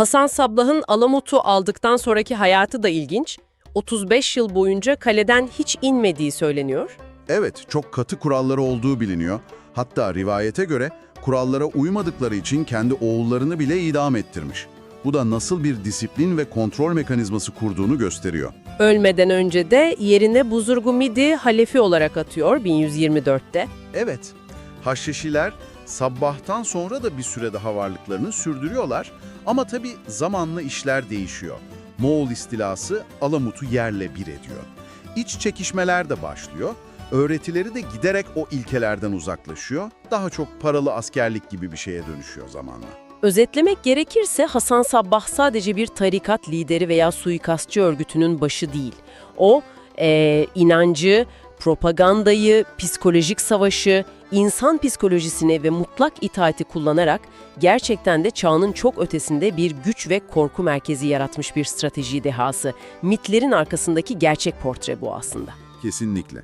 Hasan Sablah'ın Alamut'u aldıktan sonraki hayatı da ilginç. 35 yıl boyunca kaleden hiç inmediği söyleniyor. Evet, çok katı kuralları olduğu biliniyor. Hatta rivayete göre kurallara uymadıkları için kendi oğullarını bile idam ettirmiş. Bu da nasıl bir disiplin ve kontrol mekanizması kurduğunu gösteriyor. Ölmeden önce de yerine Buzurgu Midi halefi olarak atıyor 1124'te. Evet, Haşhaşiler Sabbah'tan sonra da bir süre daha varlıklarını sürdürüyorlar ama tabii zamanla işler değişiyor. Moğol istilası Alamut'u yerle bir ediyor. İç çekişmeler de başlıyor. Öğretileri de giderek o ilkelerden uzaklaşıyor. Daha çok paralı askerlik gibi bir şeye dönüşüyor zamanla. Özetlemek gerekirse Hasan Sabbah sadece bir tarikat lideri veya suikastçı örgütünün başı değil. O, eee, inancı, propagandayı, psikolojik savaşı, insan psikolojisini ve mutlak itaati kullanarak gerçekten de çağının çok ötesinde bir güç ve korku merkezi yaratmış bir strateji dehası. Mitlerin arkasındaki gerçek portre bu aslında. Kesinlikle.